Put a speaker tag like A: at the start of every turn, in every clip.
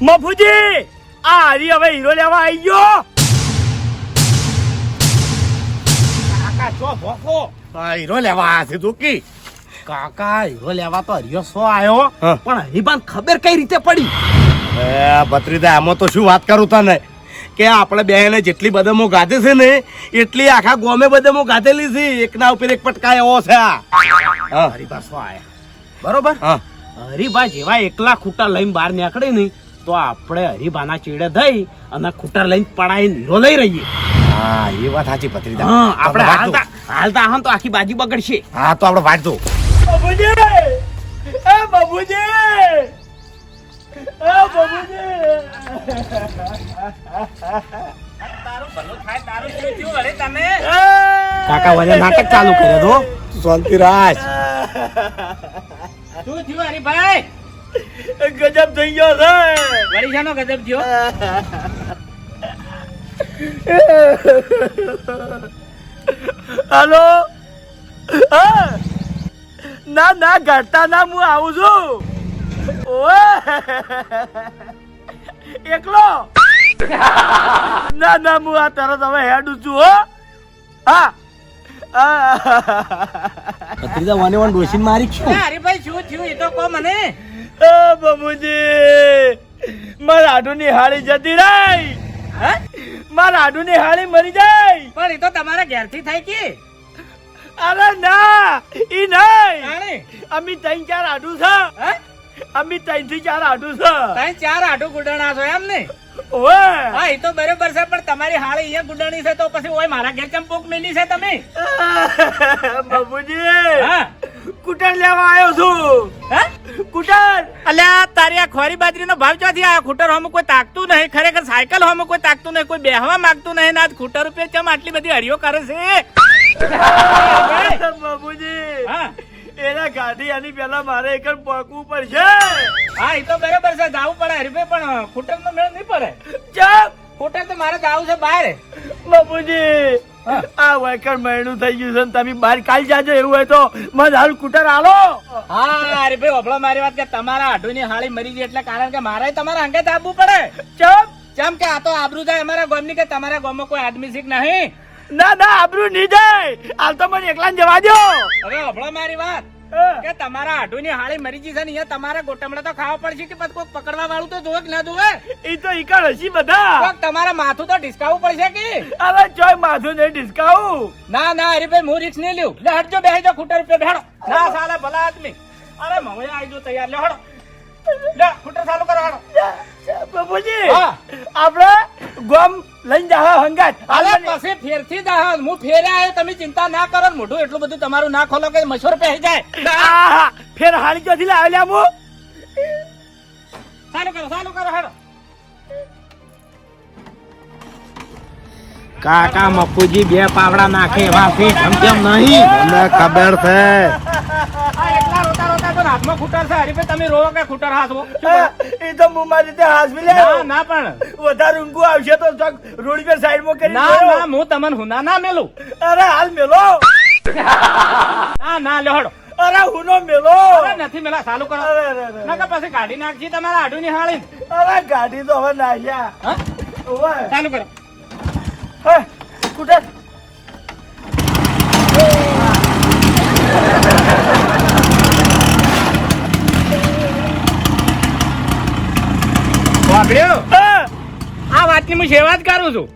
A: મફુજી આ હરી હવે હીરો લેવા આવી ગયો.
B: કાકા છો ભોખો
A: આ હીરો લેવા આ છે દુકી
B: કાકા હીરો લેવા તો હરિયો સો આવ્યો. પણ હરિભાન ખબર કઈ રીતે પડી?
A: એ ભત્રીદા આમાં તો શું વાત કરું તને? કે આપણે બેને જેટલી બદામો ગાધે છે ને એટલી આખા ગોમે બદામો ગાધેલી છે. એકના ઉપર એક પટકા એવો છે
B: હરિભા સો આયા? બરોબર?
A: હા.
B: હરિભા જેવા એકલા ખૂટા લઈને બહાર નીકળે નહીં. તો આપણે હરિભાના ચીડે થઈ અને કુટર લઈને પડાઈને લો લઈ રહીએ.
A: હા એ વાત સાચી ભત્રીજા.
B: હા આપણે હાલતા હાલતા આહન તો આખી બાજી બગડશે.
A: હા તો આપણે વાંચજો બાબુજી! એ બાબુજી! એ બાબુજી!
B: કાકા વજે નાટક ચાલુ કર્યો તો
A: શાંતિરાજ.
B: શું થયું હરિભાઈ?
A: ગજબ થઈ ગયો છે.
B: વળી શાનો ગજબ થયો?
A: હાલો? ના ના ઘટતા ના હું આવું છું. એકલો? ના ના હું આ તરત હવે હેડું છું હો. હા.
B: ભત્રીજા વાને વાન ડોસીન મારી છું.
C: અરે ભાઈ શું થયું? એ તો કો મને.
A: બાબુજી મારા આડુની હાળી જતી રહી.
C: હે?
A: મારા આડુની હાળી મરી જાય.
C: પણ એ તો તમારા ઘેરથી થાય કે?
A: અરે ના ઈ નહીં. અમે ત્રણ ચાર આડુ છે. અમે ત્રણથી ચાર આડુ છે.
C: ત્રણ ચાર આડુ ગુડણા છો એમ ને? હા એ તો બરોબર છે પણ તમારી હાળી અહીંયા ગુડાણી છે તો પછી ઓય મારા ઘેર કેમ પોક મેલી છે તમે?
A: બાબુજી
C: હા.
A: કુટર લેવા આવ્યો છું.
C: હે?
A: કુટર
C: અલ્યા તારી આ ખોરી બાજરીનો ભાવ ક્યાંથી આ ખૂટર હોમ કોઈ તાકતું નહીં. ખરેખર સાયકલ હોમ કોઈ તાકતું નહીં. કોઈ બેહવા માંગતું નહીં. ના ખૂટર ઉપર ચમ આટલી બધી હરિયો કરે છે?
A: બાબુજી
C: હા.
A: એના ગાડી આની પેલા મારે એક પકવું પડશે.
C: હા એ તો બરોબર છે. જાવું પડે હરીફે પણ ખૂટર નો મેળ નહીં પડે.
A: ચમ
C: ખૂટર તો મારે જાવું છે બહાર.
A: બાબુજી. આ વેકર મહિનું થઈ ગયું છે ને તમે બહાર કાલ જાજો એવું હોય તો મને હાલ કુટર હાલો.
C: હા અરે ભાઈ ઓભળો મારી વાત કે તમારા આઢુની હાળી મરી ગઈ એટલે કારણ કે મારે તમારા અંગે આપવું પડે.
A: ચમ?
C: ચમ કે આ તો આબરૂ જાય અમારા ગામની કે તમારા ગામમાં કોઈ આદમી શીખ નહીં?
A: ના ના આબરૂ નહીં જાય. હાલ તો મને એકલા જવા દો
C: હવે ઓભળો મારી વાત. કે તમારા આઢુની હાળી મરી ગઈ છે ને અહીંયા તમારે ગોટમડા તો ખાવા પડશે કે પછી કોઈ પકડવા વાળું તો જોવે કે ના જોવે?
A: ઈ તો ઈકડ હસી બધા.
C: તમારે માથું તો ડિસ્કાવું પડશે કે?
A: અરે ચોય માથું નહીં ડિસ્કાવું
C: ના ના અરે ભાઈ હું રિક્સ નહીં લ્યું. લે હટજો બેહી જાઓ ખૂટર રૂપિયા. બેહાડો ના સાલા ભલા આદમી. અરે મમ્મી આવી જો તૈયાર. લે હડો લે ચાલુ કરો હડો
A: આપણે ગોમ લઈને જા હંગાત.
C: અરે પછી ફેરથી દા હું ફેરે તમે ચિંતા ના કરો ને મોઢું એટલું બધું તમારું ના ખોલો કે મશોર પહેરી જાય.
A: ફેર હાડી ચોથી લાવેલા હું
C: ચાલુ કરો ચાલુ કરો હેડો
B: કાકા મફુજી બે પાવડા નાખે એવા છે જેમ નહીં
A: મને ખબર છે
C: આ એકલા રોતા રોતા પણ હાથમાં ખૂટર છે હરીફે તમે રોવો કે ખૂટર હાથવો
A: એ તો હું મારી રીતે હાસવી લે
C: ના ના પણ.
A: વધારે ઊંઘું આવશે તો રોડ પર સાઈડમાં કરી
C: ના ના હું તમને હુના ના મેલું.
A: અરે હાલ મેલો.
C: ના ના લેહડો
A: અરે હુનો મેલો.
C: અરે નથી મેલા ચાલુ કરો. ના કે પછી ગાડી નાખજી તમારા આડુની હાળી
A: અરે ગાડી તો હવે નાખ્યા.
C: ચાલુ કરો.
A: હે, સ્કૂટર
C: વાગડ્યો? આ વાતની હું સેવા જ કરું છું.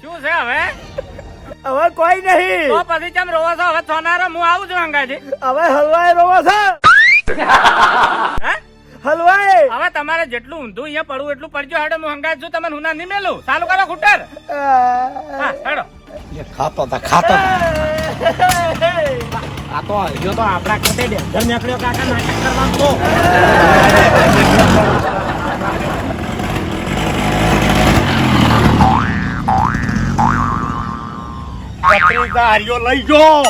C: શું છે હવે?
A: હવે કોઈ નહીં.
C: તો પછી ચમ રોવો છો? હવે સોનારો હું આવું છું અંગાજી.
A: હવે હલવાઈ રોવો છો.
C: હલવાય
A: હલવાઈ.
C: હવે તમારે જેટલું ઊંધું અહીંયા પડવું એટલું પડજો હેડો હું હંગાત છું તમે હુના નહીં મેલું ચાલુ કરો ખૂટર. હા હેડો.
B: ખાતો તા ખાતો આ તો હજુ તો આપણા ખાતે ડેન્જર નીકળ્યો કાકા નાટક કરવાનું તો.
A: હારીઓ લઈ જો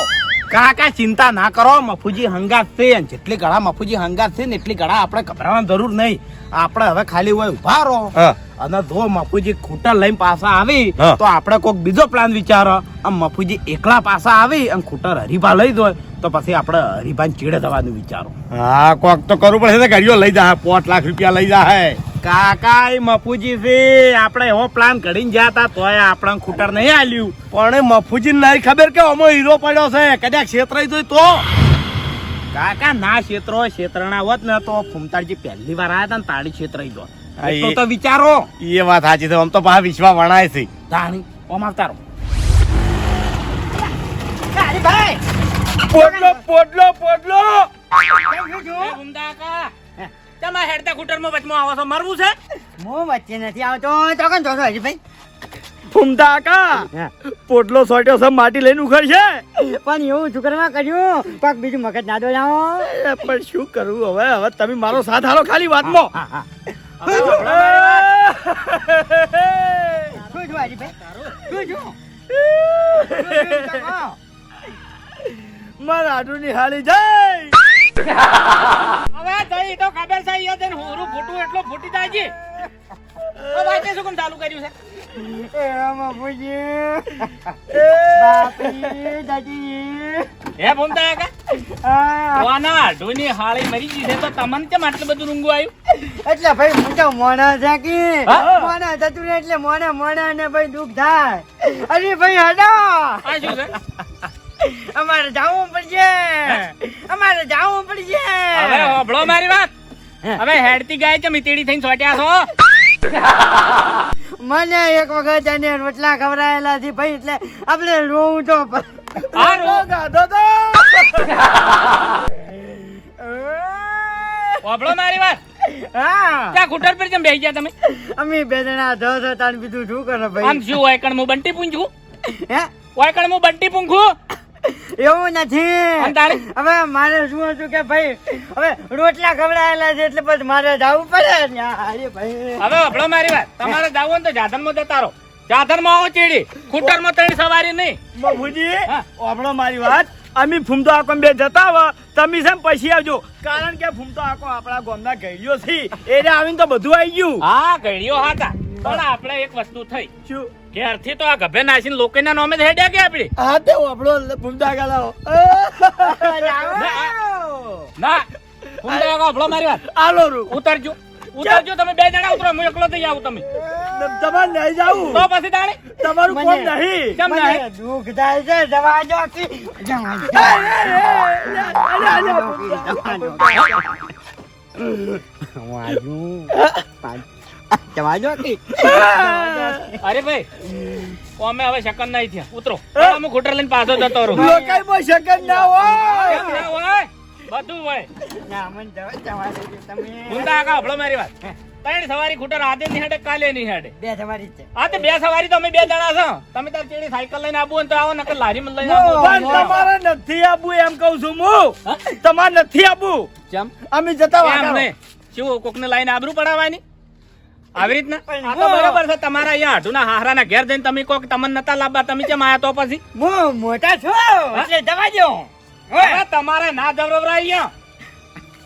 B: કાકા ચિંતા ના કરો મફુજી હંગાત છે જેટલી ગળા મફુજી હંગાત છે ને એટલી ગળા આપણે ગભરાવાની જરૂર નહીં. આપણે હવે ખાલી હોય ઊભા રહો. અને જો મફુજી ખૂટર લઈને પાછા આવી તો આપણે કોઈક બીજો પ્લાન વિચારો. આમ મફુજી એકલા પાછા આવી અને ખૂટર હરીફા લઈ દો તો પછી આપણે હરીભાઈ ચીડે થવાનું વિચારો.
A: હા કોક તો કરવું પડશે ને ગાડીઓ લઈ જા પોત લાખ રૂપિયા લઈ જા
B: કાકા એ મફુજી છે આપણે એવો પ્લાન ઘડીને ગયા હતા તોય આપણને ખૂટર નહીં આલ્યું.
A: પણ મફુજી નહીં ખબર કે અમો હીરો પડ્યો છે કદાચ ક્ષેત્ર તો?
B: કાકા ના ક્ષેત્રો ક્ષેત્રના હોત ને તો ફૂમતાળજી પહેલી વાર આયા હતા ને તાળી ક્ષેત્રાઈ દો
A: એ-
B: તો વિચારો.
A: એ વાત સાચી છે આમ તો પા વિશ્વા વણાય છે.
B: તાણી ઓમ આવતારો
A: પોડલો પોડલો પોડલો
C: તમે હેડતા ખૂટરમાં વચમાં આવો છો મરવું છે?
D: હું વચ્ચે નથી આવતો તો કોણ જોશો હરીભાઈ
A: ફૂમતા કા પોટલો સોટ્યો છે માટી લઈને ઉખડશે.
D: પણ એવું શુક્રમાં કર્યું? પગ બીજું મગજ ના દોડાવો.
A: એ પણ શું કરવું હવે? હવે તમે મારો સાથ હાલો ખાલી વાતમાં.
D: હા હા
C: હવે આપણો મારી વાત.
D: શું શું છું
A: મારા આડુની હાલી જાય.
C: હવે તઈ તો ખબર છે યો તેન હોરું ફૂટું એટલો ફૂટી જાય છે. હવે શું કામ ચાલુ કર્યું છે?
D: એ બાપુજી બાપી દાદી.
C: હે ભૂમતા કાકા વાના આઢુની હાળી મરી ગઈ છે તો તમને કેમ આટલું બધું રૂંગું આવ્યું?
D: એટલે ભાઈ હું તો મોણા છે કે? મોણા થતું એટલે મોણા મોણા ને ભાઈ દુઃખ થાય. અરે ભાઈ હડો.
C: આ શું છે?
D: અમારે જવું પડશે. અમારે જવું પડશે.
C: હવે હોભળો મારી વાત. હવે હેડતી ગાય છે મીતીડી થઈને સોટ્યા છો?
D: મને એક વખત એને રોટલા ખવડાયેલા છે ભાઈ એટલે આપણે રોવું તો
C: આ રો
A: તો
C: હોભળો મારી વાત. ત્યાં ખૂટર પર કેમ બેસી ગયા તમે?
D: અમે બે જણા ને બીજું શું કરો
C: આમ શું હોય કણ હું બંટી પૂંછું
D: હે?
C: હોય કણ હું બંટી પૂંખું?
D: એવું નથી. હવે મારે શું હતું કે ભાઈ હવે રોટલા ખવડાયેલા છે એટલે પછી મારે જવું પડે. અરે ભાઈ.
C: હવે હભળો મારી વાત. તમારે જવું હોય તો જાધનમાં જતા રહો. જાધરમાં આવો ચેડી. ખૂટરમાં ત્રણ સવારી નહીં.
A: બાબુજી
C: હભળો
A: આપણો મારી વાત. અમે ફૂમતો આકો બે જતા હો. તમે છે પછી આવજો. કારણ કે ફૂમતો આકો આપણા ગામના ગઈયો છે. એને આવીને તો બધું આવી ગયું.
C: હા ઘડીઓ હતા. પણ આપણે એક વસ્તુ થઈ.
A: શું?
C: ઘેરથી તો આ ગભે નાસીને લોકોના નામે જ હેડ્યા કે આપડી
A: હા તે આપણો ફૂમતો ગાલાઓ
C: ના ફૂંડા આગળ મારી વાત.
A: આલો રૂ
C: ઉતરજો ઉતરજો તમે બે જણા ઉતરો હું એકલો થઈ આવું તમે.
A: તમારે નહીં જાવું.
C: તો પછી તાણે?
A: તમારું કોમ નહીં?
C: કેમ
D: નહીં? દુઃખ થાય છે જવા દો કે જવા દો. જવા કે
C: અરે ભાઈ અમે હવે શકન નહીં થયા. ઉતરો. અમે ખોટર લઈને પાછો જતો રહું.
A: લોકાઈમાં શકન ના હોય.
C: ના હોય. બધું હોય.
D: ના, મન જવા- જવા દે તમે.
C: ફૂંડા આગળ હબળો મારી વાત. ત્રણ સવારી ખૂટર આજે નહીં હેડે કાલે નહીં હેડે.
D: બે સવારી છે.
C: હા તો બે સવારી તો અમે બે જણા છો. તમે તાર ચેડી સાયકલ લઈને આવું તો આવો નકર લારી માં લઈને આવો
A: પણ તમારે નથી આબુ એમ કહું છું હું. તમારે નથી આબુ.
C: કેમ
A: અમે જતા વાગા.
C: ને શું કોકને લઈને આબરૂ પડાવવાની? આવી રીતના? આ તો બરાબર છે તમારા અહીંયા હાટુના હાહરાના ઘેર જઈને તમે કોક તમને નતા લાવવા તમે કેમ આયા તો પછી?
D: હું મોટા છો. એટલે જવા દો
C: તમારે ના જવરવરા અહીંયા.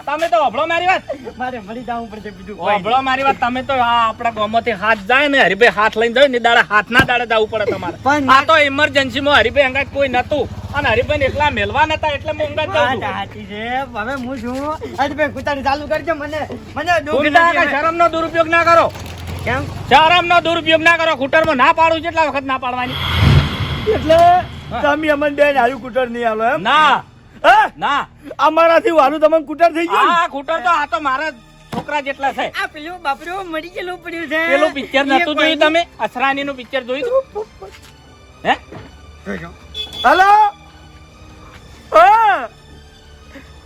C: તમે તો અભળો મારી વાત.
D: મારે મળી જવું પડશે બીજું
C: અભળો મારી વાત તમે તો આ આપણા ગામમાંથી હાથ જાય ને હરીભાઈ હાથ લઈને જાય ને દાડે હાથના દાડે જવું પડે તમારે. આ તો ઇમરજન્સી માં હરીભાઈ અંગાત કોઈ નતું. અને હરિભાઈ એકલા મેલવા નતા એટલે
D: વાત
C: જાઉં છું
D: સાચી છે. હવે હું છું. આજે ભાઈ ચાલુ કરજો. મને મને નથી.
C: કે દુરુપયોગ ના કરો.
D: કેમ?
C: શરમનો દુરુપયોગ ના કરો. ખૂટરમાં ના પાડું કેટલા વખત ના પાડવાની.
A: એટલે તમે અમન બેન નાયું કુટર નહીં આલો એમ?
C: ના. ના.
A: અમારાથી વારું તમને કુટર થઈ ગયું
C: હા કુટર તો આ તો મારા છોકરા જેટલા છે.
D: આ પેલું બાપરું મરી ગયેલું પડ્યું છે.
C: પેલું પિક્ચર નતું જોયું તમે? અસરાની નું પિક્ચર જોયું હે?
A: હલો?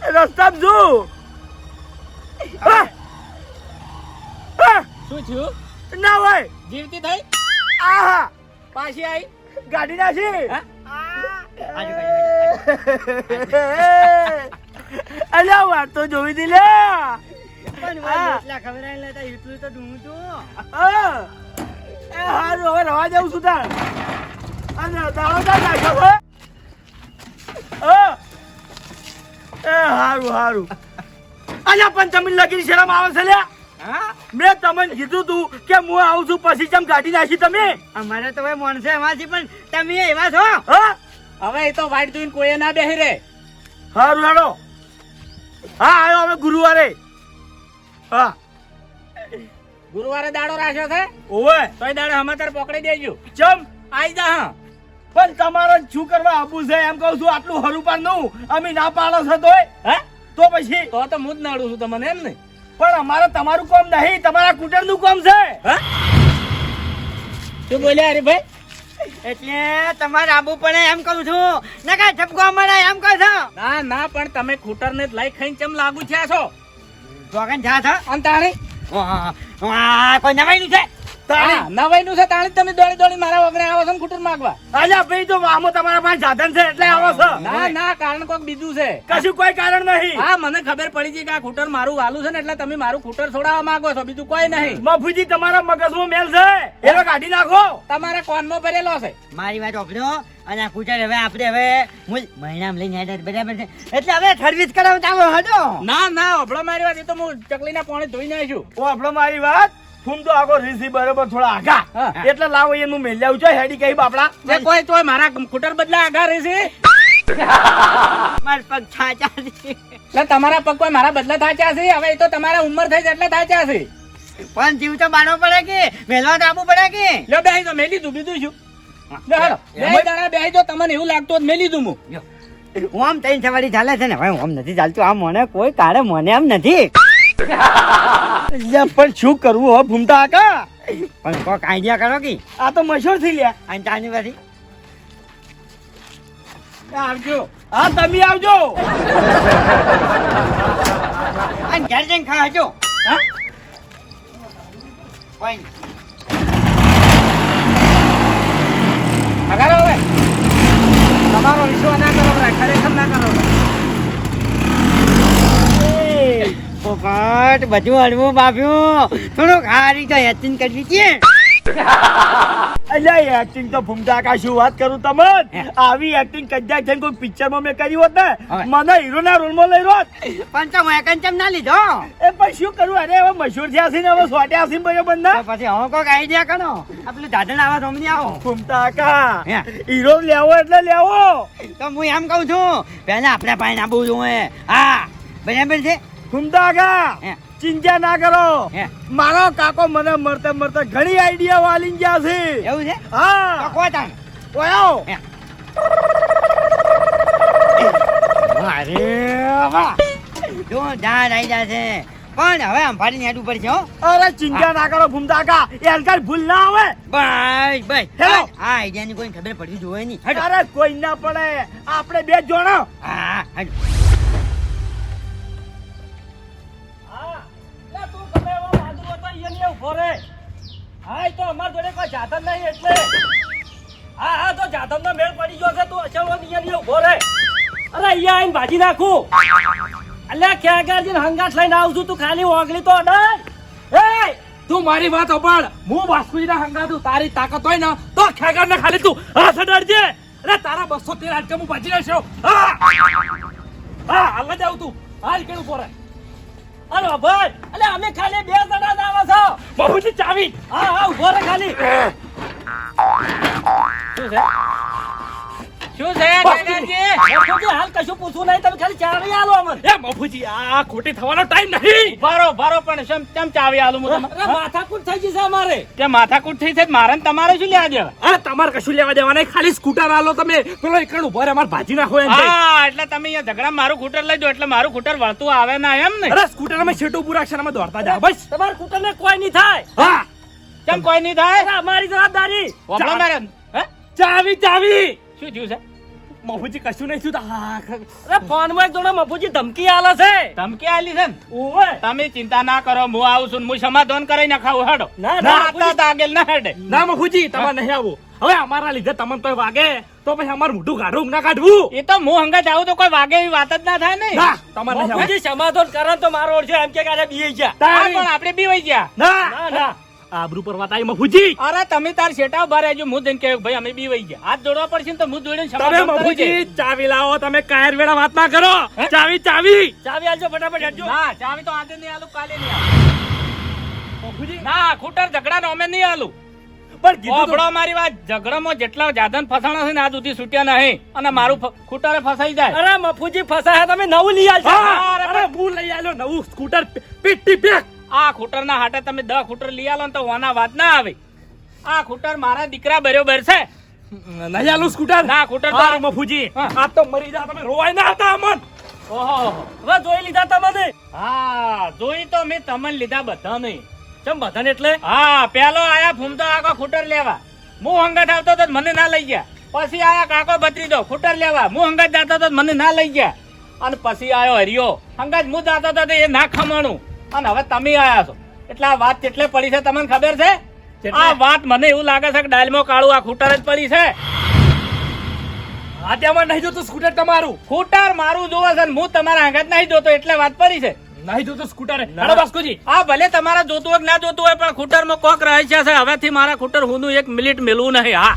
A: રસ્તા? હા?
C: શું થયું?
A: ના હોય.
C: જીવતી થઈ?
A: આહા.
C: પાછી આવી
A: ગાડી
D: ના છે
A: અલે વાત તો જોઈ દી લે
D: પણ. એટલા આઈ લેતા એટલું તો ડૂંગું છું.
A: હા. એ હારું હવે રવા જાઉં છું તાર. અને તારો તાર નાખ્યો હો? એ હારું હારું. અલ્યા પણ તમે લગીન શરમ આવે છે લ્યા?
D: હા?
A: મેં તમને કીધું તું કે હું આવું છું પછી જેમ ગાડી નાખી તમે.
D: અમારે તો ભાઈ માણસો એમાંથી પણ તમે એવા છો?
A: હા?
C: હવે એ તો વાઈટ જોઈને કોઈ ના બેહી રે
A: હારું હેડો હા આવ્યો હવે ગુરુવારે. હા.
C: ગુરુવારે દાડો રાખ્યો છે?
A: ઓવે.
C: તોય દાડો સમાચાર પકડી દેજો.
A: ચમ.
C: આઈ જા હા.
A: પણ તમારે શું કરવા આવું છે? એમ કહું છું આટલું હરુપાનનું અમે ના પાડો છો તોય
C: હે?
A: તો પછી?
C: તો તો હું જ નડું છું તમને એમ ને?
A: પણ અમારે તમારું કામ નહીં તમારા કુટરનું કામ છે.
C: હે? શું બોલ્યા હરીભાઈ
D: એટલે તમારે આબુ પડે એમ કહું છું ને કાંઈ ઠપકો મળે એમ કહું છું.
C: ના ના પણ તમે ખૂટર ને લઈ ખાઈને ચમ લાગુ થયા છો?
D: જોગન જા છો.
C: અને તાણી
D: વાહ, કોઈ કોઈ નવાઈનું છે?
C: નવાઈ નું છે તાણી તમે દોડી દોડી મારા વગરે આવો છો ને માંગવા.
A: અલ્યા ભાઈ તો આમાં તમારા પાસે સાધન છે એટલે આવો છો.
C: ના ના કારણ કોઈક બીજું છે.
A: કશું કોઈ કારણ નહીં.
C: હા મને ખબર પડી છે કે આ ખૂટર મારું વાલું છે ને એટલે તમે મારું ખૂટર છોડાવવા માંગો છો બીજું કોઈ નહીં.
A: મફુજી તમારા મગજમાં મેલ છે. એનો કાઢી નાખો.
C: તમારા કોનમાં ભરેલો છે.
D: મારી વાત ઓપડ્યો અને આ કુટર હવે આપણે હવે મૂલ મહિનામાં લઈને આવ્યા બરાબર છે? એટલે હવે સર્વિસ કરાવતા આવો
C: ના ના અભળો મારી વાત એ તો હું ચકલીના પાણી ધોઈ નાખ્યું
A: ઓ આપણો મારી વાત. ફૂમ તો આગો રીસી બરોબર થોડા
C: આઘા
A: એટલે લાવો એનું મેલ લાવું છે હેડી કહી બાપડા.
C: જે કોઈ તોય મારા કમ્પ્યુટર બદલા આઘા રહેશે.
D: મારા પગ થાચા છે.
C: એટલે તમારા પગ કોઈ મારા બદલા થાચા છે? હવે એ તો તમારા ઉંમર થઈ એટલે થાચા છે.
D: પણ જીવ તો બાળવો પડે કે? વહેલો તો આપવું પડે કે?
C: લ્યો બેહી તો મેલી લીધું બીજું શું? બે દાડા બેહી તો તમને એવું લાગતું હોત મેલી લીધું હું.
D: હું આમ ત્રણ સવારી ચાલે છે ને? હવે હું આમ નથી ચાલતું. આમ મને કોઈ કાળે મને આમ નથી.
A: પણ શું કરવું હો ભૂમતા આકા?
D: પણ કોક આઈડિયા કરો કે?
A: આ તો મશહૂર થઈ લ્યા
D: અને ચાની પછી?
C: આવજો.
A: હા તમે આવજો.
D: અને ઘેર જઈને ખાજો
C: હા?
D: કોઈ
C: હવે. તમારો વિશ્વાસ ના કરો ભાઈ ખરેખર ના કરો
A: એ,
D: પોપટ બધું હળવું બાફ્યું. થોડુંક આ રીતે યત્ન કરવી છે.
A: અલ્યા એક્ટિંગ તો ભૂમતા આકા શું વાત કરું તમને. આવી એક્ટિંગ કદાચ થઈને કોઈ પિક્ચરમાં મેં કરી હોત ને મને હીરો ના રોલમાં લઈ રોત
D: પણ તો હું એકંચમ ના લીધો.
A: એ પણ શું કરું? અરે હવે મશહૂર થયા છે ને હવે સોટે છે ભાઈઓ
D: તો પછી હવે કોક આઈડિયા કરો આપણે દાદણ આવા રોમની આવો.
A: ભૂમતા આકા હીરો લેવો એટલે લેવો.
D: તો હું એમ કહું છું પહેલા આપણે પાણી આપવું જોઈએ હા બરાબર છે?
A: આકા ચિંતા ના કરો
D: હે.
A: મારો કાકો મને મરતે મરતે ઘણી આઈડિયા વાલી ગયા છે.
D: એવું છે?
A: હા.
D: કોઈ તાણ?
A: ઓયો.
D: હે. અરે વાહ જો દાદ આવી જશે. પણ હવે અંફાડી નેટ ઉપર છે
A: અરે ચિંતા ના કરો ભૂમતા એલકાર ભૂલ ના આવે.
D: Bye bye
A: hello.
D: આ આઈડિયાની કોઈ ખબર પડવી જોઈએ નહીં.
A: અરે કોઈ ના પડે. આપણે બે જોણો.
D: હા હટો
A: હા તો અમાર જોડે કોઈ જાધવ નહીં એટલે. હા હા, તો જાધવ નો મેળ પડી ગયો છે, તું અચળવો નહીં ની ઊભો રે. અરે, અહીંયા આવીને ભાજી નાખું. અલ્યા ખેગારજી હંગાત લઈને આવું તું ખાલી ઓગળી તો અડે એ,
C: તું મારી વાત અપાડ હું વાસ્કુજીના હંગાતું તારી તાકાત હોય ને, તો ખેગર ને ખાલી તું હાથ અડાડજે. અરે, તારા બસો તેર હાથ હું ભાજી નાખ્યો. હા. હા, હાલ જ તું. હાલ કેવું પોરે
A: અરે ભાઈ. અલે અમે ખાલી બે જણા જ આવો છો.
C: ચાવી.
A: હા હા ઊભો રે ખાલી.
C: શું છે? શું છે ખેગરજી
A: હાલ કશું પૂછવું નહીં તમે ખાલી ચાવી આલો અમને.
C: એ મફુજી આ ખોટી થવાનો ટાઈમ નહીં. ભરો ભરો પણ ચાવી આલું હું
A: માથાકૂટ થઈ ગઈ છે અમારે.
C: કે માથાકૂટ થઈ છે મારે ને તમારે શું લેવા દેવા?
E: તમારે કશું લેવા દેવા નહીં ખાલી સ્કૂટર આલો તમે. પેલો એકણ ઊભો અમારે ભાજી નાખો એમ
C: હા એટલે તમે અહીંયા ઝઘડા મારું સ્કૂટર લઈ દો એટલે મારું સ્કૂટર વળતું આવે ના એમ ને?
E: અરે સ્કૂટર અમે છેટું પૂરા અક્ષરમાં દોડતા જાઓ બસ.
A: તમારું સ્કૂટર ને કોઈ નહીં થાય.
E: હા.
C: કેમ કોઈ નહીં થાય?
A: અમારી જવાબદારી.
E: ચાવી ચાવી.
C: શું થયું છે?
E: મફુજી કશું નહીં થયું? હા
A: અરે ફોનમાં જોડે મફુજી ધમકી આલે છે.
C: ધમકી આલી છે
A: ઓવે
C: તમે ચિંતા ના કરો હું આવું છું હું સમાધાન કરી નાખાવું હેડો.
A: ના, ના,
C: હેડે.
E: ના મફુજી તમે નહીં આવું. હવે અમારા લીધે તમને તો વાગે તો પછી અમારું મોઢું કાઢવું ના કાઢવું.
C: એ તો હું હંગા જાઉં તો કોઈ વાગે એવી વાત જ ના થાય ને.
E: ના તમારે
A: સમાધાન કરે તો મારો ઓળશે એમ કે કાલે બીએ ગયા.
C: પણ આપણે બી વહી ગયા.
E: ના
A: ના.
E: આબરૂ પર વાત આવી મફુજી.
C: અરે તમે તાર શેટા ઊભા રહેજો. હું જઈને કે ભાઈ અમે બી વઈ ગયા. હાથ જોડવા પડશે તો હું જોડીને
E: તમે મફુજી ચાવી લાવો તમે કાયર વેળા વાત ના કરો. ચાવી ચાવી.
A: ચાવી આલજો ફટાફટ હેડજો.
C: ના ચાવી તો આજે નહીં આલું કાલે નહીં આલું.
E: મફુજી.
C: ના ખૂટર ઝઘડા નો અમે નહીં આલું.
E: પણ કીધું તું-
C: મારી વાત ઝઘડામાં જેટલા જાદન ફસાણા છે ને આજ સુધી છૂટ્યા નહીં. અને મારું ખૂટર ફસાઈ જાય.
E: અરે મફુજી ફસાયા તમે નવું લઈ
C: આવજો
E: અરે હું લઈ આવ્યો નવું સ્કૂટર પીટી પેક.
C: આ ખૂટરના હાટે તમે દહ ખૂટર લઈ આલો ને તો વાના વાત ના આવે. આ ખૂટર મારા દીકરા બરોબર છે.
E: નહીં આલું સ્કૂટર?
C: ના ખૂટર
E: હા, મફુજી. આ તો મરી જા તમે રોવાય ના હતા અમન.
C: ઓહો
E: હવે જોઈ લીધા તમને?
C: હા જોઈ તો મેં તમને લીધા બધા નહીં
E: ચમ બધાને એટલે?
C: હા પેલો આયા ફૂમતો આખો ખૂટર લેવા. હું હંગાત આવતો તો મને ના લઈ ગયા. પછી આયા કાકો ભત્રીજો ખૂટર લેવા. હું હંગાત જાતો તો મને ના લઈ ગયા. અને પછી આયો હરિયો. હંગત હું જાતો તો એ ના ખમાણું. અને હવે તમે આયા છો. એટલે આ વાત કેટલે પડી છે તમને ખબર છે? આ વાત મને એવું લાગે છે કે ડાયલમાં કાળું આ ખૂટર જ પડી છે.
E: આ નહીં જોતું સ્કૂટર તમારું?
C: ખૂટર મારું જોવે છે હું તમારા આગળ નહીં જોતો એટલે વાત પડી છે.
E: નહીં જોતું સ્કૂટર? હેડો બાસ્કુજી.
C: આ ભલે તમારા જોતું હોય ના જોતું હોય પણ ખૂટરમાં કોક રહે છે. હવેથી મારા ખૂટર હું એક મિનિટ મેળવું નહીં હા.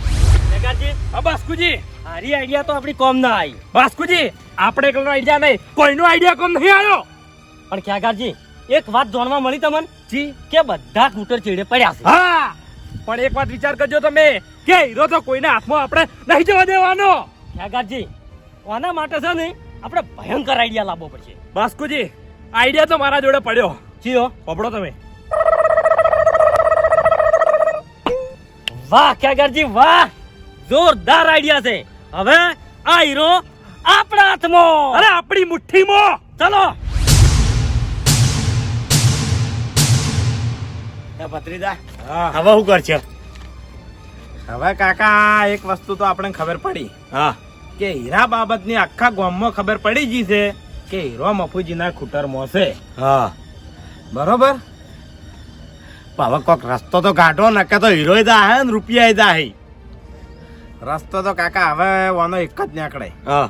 E: હા બાસ્કુજી. હારી આઈડિયા તો આપણી કોમ ના આવી બાસ્કુજી આપણે એકલો આઈડિયા નહીં. કોઈનો આઈડિયા કોમ નહીં આવ્યો.
F: પણ ખ્યાગારજી એક વાત જાણવા મળી તમને? જી. કે બધા કૂટર ચેડે પડ્યા છે.
E: હા! પણ એક વાત વિચાર કરજો તમે. કે હીરો તો કોઈના હાથમાં આપણે નહીં જવા દેવાનો.
F: ખ્યાગારજી આના માટે છે ને આપણે ભયંકર આઈડિયા લાવવો પડશે.
E: બાસ્કુજી આઈડિયા તો મારા જોડે પડ્યો.
F: જીઓ
E: પકડો તમે.
F: વાહ ખ્યાગારજી વાહ! જોરદાર આઈડિયા છે. હવે આ હીરો આપણા હાથમાં.
E: અરે આપણી મુઠ્ઠીમાં.
F: ચલો.
B: ભત્રીજા. હવે શું કરશે? હવે કાકા એક વસ્તુ તો આપણે ખબર પડી.
E: હા.
B: કે હીરા બાબતની આખા ગામમાં ખબર પડી ગઈ છે કે હીરો મફુજીના ખૂટરમાં છે
E: હા.
B: બરોબર? હવે કોક રસ્તો તો કાઢો નકે તો હીરો જાહે ને રૂપિયા જાહે રસ્તો તો કાકા હવે વાનો એક જ નીકળે.
E: હા.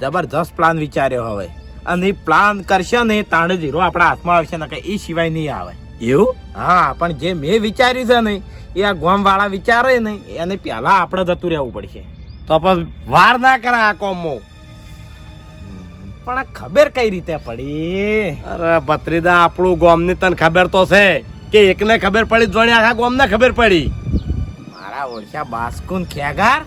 B: જબરજસ્ત પ્લાન વિચાર્યો હવે. અને એ પ્લાન કરશે ને તાણે જ હીરો આપણા હાથમાં આવશે નકે એ સિવાય નહીં આવે.
E: એવું?
B: હા પણ જે મેં વિચાર્યું છે ને એ આ ગોમ વાળા વિચારે ને એને પેલા આપણે જતું રહેવું પડશે. તો પણ વાર ના કરે આ કોમો. પણ આ ખબર કઈ રીતે પડી?
G: અરે ભત્રીદા આપણું ગોમની તને ખબર તો છે કે એકને ખબર પડી જોડે આખા ગોમને ખબર પડી.
B: મારા ઓળખ્યા બાસ્કુન ખેગાર?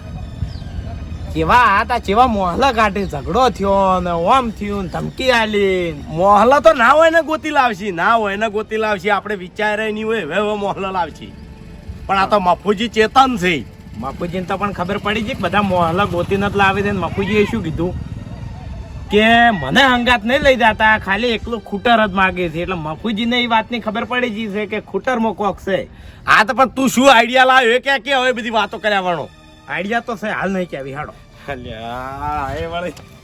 B: કેવા હતા, કેવા મોહલા કાઢે ઝઘડો થયો ને ઓમ થયું ધમકી આલી
G: મોહલા તો ના હોય ને ગોતી લાવશી, ના હોય ને ગોતી લાવશી. આપણે વિચારે નહીં હોય, હવે હવે મોહલા લાવશી. પણ આ તો મફુજી ચેતન છે.
B: મફુજીને તો પણ ખબર પડી ગઈ બધા મોહલા ગોતી નથી લાવી દે ને મફુજીએ શું કીધું? કે મને હંગાત નહીં લઈ જતા, ખાલી એકલું ખૂટર જ માગે છે. એટલે મફુજીને એ વાતની ખબર પડી ગઈ છે કે ખૂટરમાં કોક છે.
G: આ તો પણ તું શું આઈડિયા લાવ્યો? એ ક્યાં કે હવે બધી વાતો કર્યા વાળો
B: આઈડિયા તો છે, હાલ નહીં કહેવી, હાડો.
G: અલ્યા એ વળી.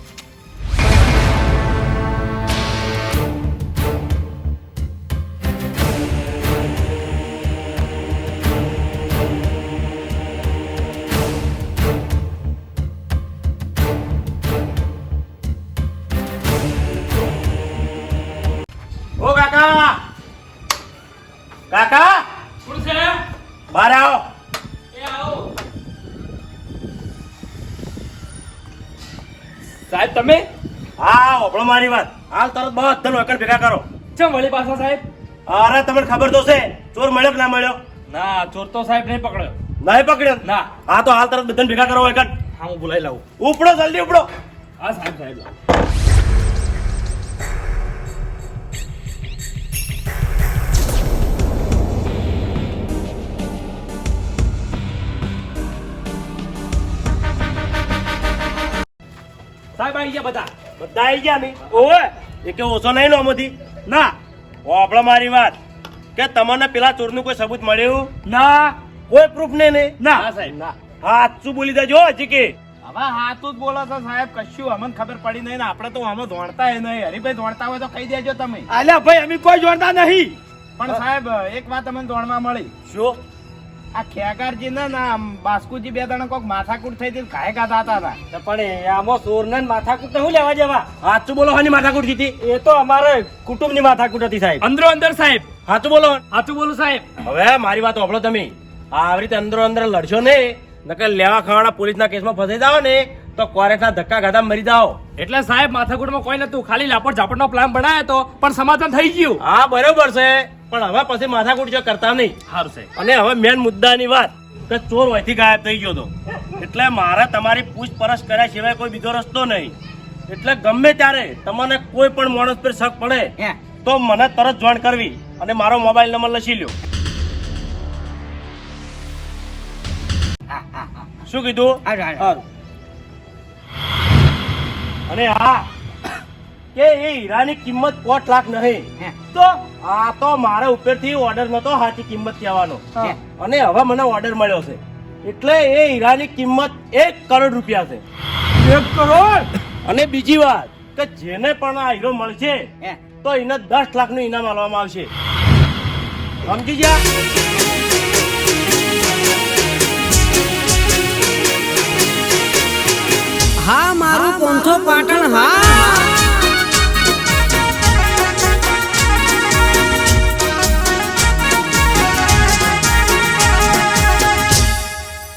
C: તમે?
G: હા ઓપડો મારી વાત. હાલ તરત બધા નોકર ભેગા કરો.
C: ચમ વળી પાછા સાહેબ?
G: અરે તમને ખબર તો છે ચોર મળ્યો કે ના મળ્યો?
C: ના ચોર તો સાહેબ નહીં પકડ્યો.
G: નહીં પકડ્યો?
C: ના.
G: હા તો હાલ તરત બધાને ભેગા કરો એકટ
C: હા હું બોલાવી લાવું.
G: ઉપડો જલ્દી ઉપડો.
C: હા સાહેબ સાહેબ. સાહેબ આવી ગયા બધા
G: બધા આવી ગયા નહીં ઓવે એ કે ઓછો નહીં નો આમાંથી. ના. આપણા મારી વાત. કે તમને પેલા ચોરનું કોઈ સબૂત મળ્યું?
E: ના.
G: કોઈ પ્રૂફ નહીં ને?
E: ના.
C: સાહેબ. ના.
G: હા શું બોલી દેજો હજી કે.
B: હવે હાથું જ બોલો છો સાહેબ. કશું અમને ખબર પડી નહીં ને. આપણે તો અમે ધોણતા નહીં. હરીભાઈ ધોણતા હોય તો કહી દેજો તમે.
E: અલ્યા ભાઈ અમે કોઈ જોણતા નહીં.
B: પણ સાહેબ એક વાત અમને ધોણવા મળી.
G: શું?
B: આ ખેગારજી ને ના આમ બાસ્કુજી બે જણા કોક માથાકૂટ થઈ હતી ખાય ખાતા હતા
F: તો. પણ આમાં ચોરને માથાકૂટ શું લેવા જવા?
G: સાચું બોલો હાની માથાકૂટ હતી?
F: એ તો અમારે કુટુંબની માથાકૂટ હતી સાહેબ.
C: અંદરો અંદર સાહેબ.
G: સાચું બોલો?
C: સાચું બોલો સાહેબ.
G: હવે મારી વાત સાંભળો તમે. આવી રીતે અંદરો અંદર લડશો ને નકર લેવા ખાવાના પોલીસના કેસમાં ફસાઈ જાવ ને તો કોરેટના ધક્કા ગાધા મરી જાઓ.
E: એટલે સાહેબ માથાકૂટમાં કોઈ નતું. ખાલી લાપડ ઝાપડનો પ્લાન બનાવ્યો તો પણ સમાધાન થઈ ગયું.
G: હા બરોબર છે. પણ હવે પછી માથાકૂટ જો કરતા નહીં.
E: સારું છે.
G: અને હવે મેન મુદ્દાની વાત કે ચોર વહીથી ગાયબ થઈ ગયો હતો એટલે મારે તમારી પૂછપરછ કર્યા સિવાય કોઈ બીજો રસ્તો નહીં. એટલે ગમે ત્યારે તમને કોઈ પણ માણસ પર શક પડે તો મને તરત જોઈન કરવી અને મારો મોબાઈલ નંબર લખી લ્યો. શું કીધું. અને હા કે એ હીરાની કિંમત પોટ લાખ નહીં. તો આ તો મારા ઉપરથી ઓર્ડર નતો સાચી કિંમત કહેવાનો. અને હવે મને ઓર્ડર મળ્યો છે. એટલે એ હીરાની કિંમત એક કરોડ રૂપિયા છે.
A: એક કરોડ?
G: અને બીજી વાત કે જેને પણ આ હીરો મળશે તો એને દસ લાખનું ઇનામ આપવામાં આવશે. સમજી ગયા?
D: હા મારું પોંથો પાટણ